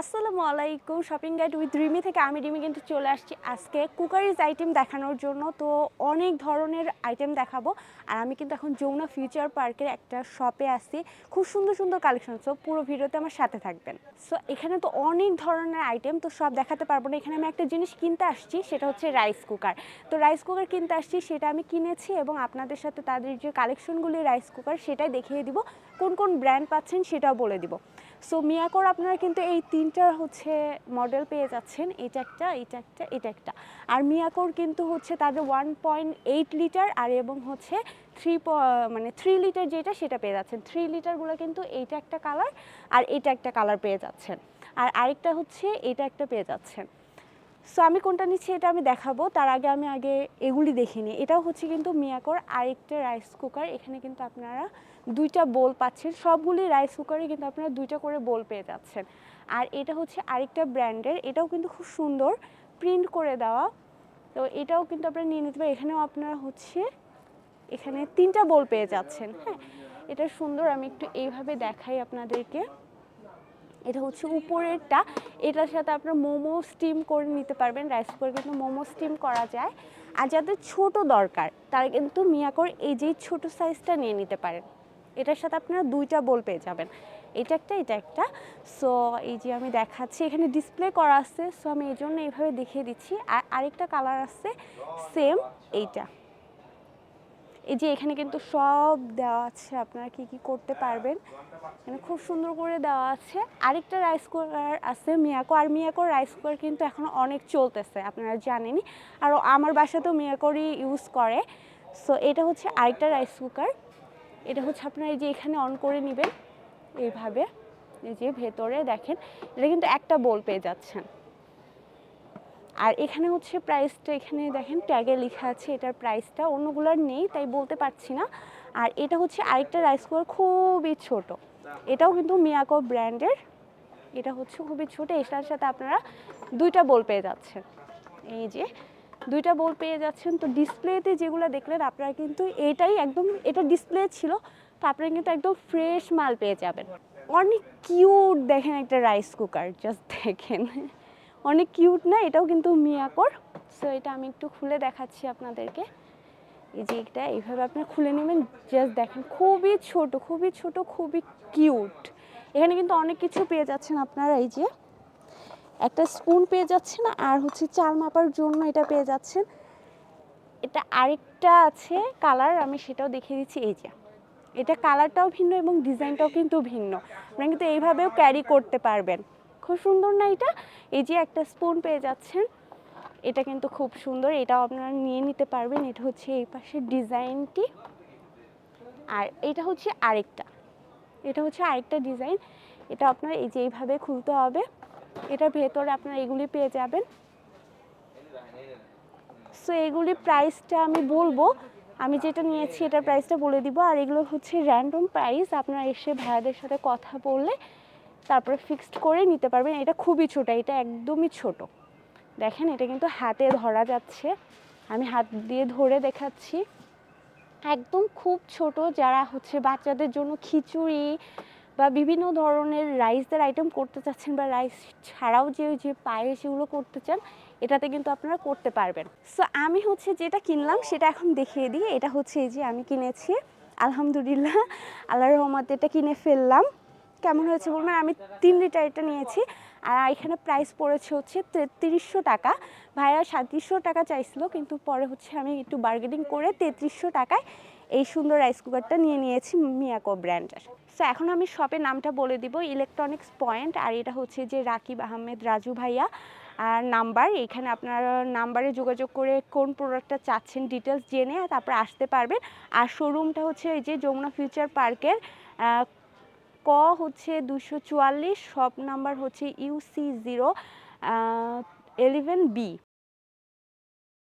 আসসালামু আলাইকুম shopping guide with Rimi থেকে আমি রিমি কিন্তু চলে আসছি আজকে কুকারিজ আইটেম দেখানোর জন্য। তো অনেক ধরনের আইটেম দেখাবো। আর আমি কিন্তু এখন যমুনা ফিউচার পার্কের একটা শপে আসছি খুব সুন্দর সুন্দর কালেকশন সো পুরো ভিডিওতে আমার সাথে থাকবেন। সো এখানে তো অনেক ধরনের আইটেম তো সব দেখাতে পারব না। এখানে আমি একটা জিনিস কিনতে আসছি, সেটা হচ্ছে রাইস কুকার তো রাইস কুকার কিনতে আসছি, সেটা আমি কিনেছি এবং আপনাদের সাথে তাদের যে কালেকশনগুলি রাইস কুকার সেটাই দেখিয়ে দিব। কোন কোন ব্র্যান্ড পাচ্ছেন, সেটাও বলে দিব। সো মিয়াকোর আপনারা কিন্তু এই তিনটার হচ্ছে মডেল পেয়ে যাচ্ছেন। এটা একটা এটা একটা এটা একটা। আর মিয়াকোর কিন্তু হচ্ছে তাদের ওয়ান পয়েন্ট এইট লিটার আর এবং হচ্ছে থ্রি মানে থ্রি লিটার যেটা সেটা পেয়ে যাচ্ছেন। থ্রি লিটারগুলো কিন্তু এইটা একটা কালার আর এটা একটা কালার পেয়ে যাচ্ছেন। আর আরেকটা হচ্ছে এটা একটা পেয়ে যাচ্ছেন। সো আমি কোনটা নিচ্ছি এটা আমি দেখাবো। তার আগে আমি আগে এগুলি দেখিনি এটাও হচ্ছে কিন্তু মিয়াকোর আরেকটা রাইস কুকার এখানে কিন্তু আপনারা দুইটা বোল পাচ্ছেন। সবগুলি রাইস কুকারে কিন্তু আপনারা দুইটা করে বোল পেয়ে যাচ্ছেন। আর এটা হচ্ছে আরেকটা ব্র্যান্ডের এটাও কিন্তু খুব সুন্দর প্রিন্ট করে দেওয়া। তো এটাও কিন্তু আপনারা নিয়ে নিতে পারেন। এখানেও আপনারা হচ্ছে এখানে তিনটা বোল পেয়ে যাচ্ছেন। হ্যাঁ এটা সুন্দর। আমি একটু এইভাবে দেখাই আপনাদেরকে। এটা হচ্ছে উপরেরটা। এটার সাথে আপনার মোমো স্টিম করে নিতে পারবেন রাইস কুকার কিন্তু মোমো স্টিম করা যায়। আর যাদের ছোট দরকার, তারা কিন্তু মিয়াকোর এই যে ছোট সাইজটা নিয়ে নিতে পারেন। এটার সাথে আপনারা দুইটা বোল পেয়ে যাবেন। এটা একটা এটা একটা। সো এই যে আমি দেখাচ্ছি, এখানে ডিসপ্লে করা আছে। সো আমি এই জন্য এইভাবে দেখিয়ে দিচ্ছি। আর আরেকটা কালার আছে সেম এইটা। এই যে এখানে কিন্তু সব দেওয়া আছে, আপনারা কি কি করতে পারবেন। এখানে খুব সুন্দর করে দেওয়া আছে। আরেকটা রাইস কুকার আছে, মিয়াকো। আর মিয়াকোর রাইস কুকার কিন্তু এখন অনেক চলতেছে, আপনারা জানেনই। আর আমার বাসাতেও মিয়াকোরই ইউজ করে। সো এটা হচ্ছে আরেকটা রাইস কুকার এটা হচ্ছে আপনারা এই যে এখানে অন করে নেবেন। এইভাবে, এই যে ভেতরে দেখেন। এটা কিন্তু একটা বোল পেয়ে যাচ্ছেন। আর এখানে হচ্ছে প্রাইসটা এখানে দেখেন ট্যাগে লেখা আছে এটার প্রাইসটা অন্যগুলোর নেই, তাই বলতে পারছি না। আর এটা হচ্ছে আরেকটা রাইস কুকার খুবই ছোট। এটাও কিন্তু মিয়াকো ব্র্যান্ডের এটা হচ্ছে খুবই ছোট, এটার সাথে আপনারা দুইটা বোল পেয়ে যাচ্ছেন। এই যে, দুইটা বোল পেয়ে যাচ্ছেন। তো ডিসপ্লেতে যেগুলো দেখলেন, আপনারা কিন্তু এটাই একদম, এটা ডিসপ্লে ছিল, তো আপনারা কিন্তু একদম ফ্রেশ মাল পেয়ে যাবেন। অনেক কিউট দেখেন একটা রাইস কুকার জাস্ট দেখেন। অনেক কিউট না, এটাও কিন্তু মিয়াকোর সো এটা আমি একটু খুলে দেখাচ্ছি আপনাদেরকে। এই যে এটা, এইভাবে আপনারা খুলে নেবেন জাস্ট দেখেন, খুবই ছোট খুবই ছোট, খুবই কিউট এখানে কিন্তু অনেক কিছু পেয়ে যাচ্ছেন আপনারা, এই যে। একটা স্পুন পেয়ে যাচ্ছেন, আর হচ্ছে চাল মাপার জন্য এটা পেয়ে যাচ্ছেন। এটা আরেকটা আছে কালার আমি সেটাও দেখিয়ে দিচ্ছি, এই যে। এটা কালারটাও ভিন্ন এবং ডিজাইনটাও কিন্তু ভিন্ন। আপনারা কিন্তু এইভাবেও ক্যারি করতে পারবেন। খুব সুন্দর না এটা? এই যে একটা স্পুন পেয়ে যাচ্ছেন, এটা কিন্তু খুব সুন্দর, এটাও আপনারা নিয়ে নিতে পারবেন, এটা হচ্ছে এই পাশের ডিজাইনটি। আর এটা হচ্ছে আরেকটা, এটা হচ্ছে আরেকটা ডিজাইন, এটা আপনার এই যে এইভাবে খুলতে হবে, এটার ভেতরে আপনারা এগুলি পেয়ে যাবেন। সো এগুলি প্রাইসটা আমি বলব, আমি যেটা নিয়েছি এটার প্রাইসটা বলে দিব, আর এগুলো হচ্ছে র্যান্ডম প্রাইস আপনারা এসে ভাইয়াদের সাথে কথা বললে তারপরে ফিক্সড করে নিতে পারবেন। এটা খুবই ছোটো, এটা একদমই ছোট। দেখেন, এটা কিন্তু হাতে ধরা যাচ্ছে। আমি হাত দিয়ে ধরে দেখাচ্ছি। একদম খুব ছোট যারা হচ্ছে বাচ্চাদের জন্য খিচুড়ি বা বিভিন্ন ধরনের রাইসের আইটেম করতে চাচ্ছেন বা রাইস ছাড়াও যে যে পায়েস এগুলো করতে চান, এটাতে কিন্তু আপনারা করতে পারবেন। সো আমি হচ্ছে যেটা কিনলাম সেটা এখন দেখিয়ে দিই। এটা হচ্ছে এই যে আমি কিনেছি। আলহামদুলিল্লাহ আল্লাহ রহমত এটা কিনে ফেললাম। কেমন হয়েছে বলবেন আমি তিন লিটার এটা নিয়েছি। আর এখানে প্রাইস পড়েছে হচ্ছে তেত্রিশশো টাকা। ভাইয়া সাঁত্রিশশো টাকা চাইছিল, কিন্তু পরে হচ্ছে আমি একটু বার্গেনিং করে তেত্রিশশো টাকায় এই সুন্দর রাইস কুকারটা নিয়ে নিয়েছি মিয়াকো ব্র্যান্ডের সো এখন আমি শপের নামটা বলে দিব ইলেকট্রনিক্স পয়েন্ট আর এটা হচ্ছে যে রাকিব আহমেদ রাজু ভাইয়া। আর নাম্বার এখানে আপনার নাম্বারে যোগাযোগ করে কোন প্রোডাক্টটা চাচ্ছেন ডিটেলস জেনে তারপরে আসতে পারবেন। আর শোরুমটা হচ্ছে এই যে যমুনা ফিউচার পার্কের ক হচ্ছে দুশো চুয়াল্লিশ সব নাম্বার হচ্ছে ইউসি জিরো এলিভেন বি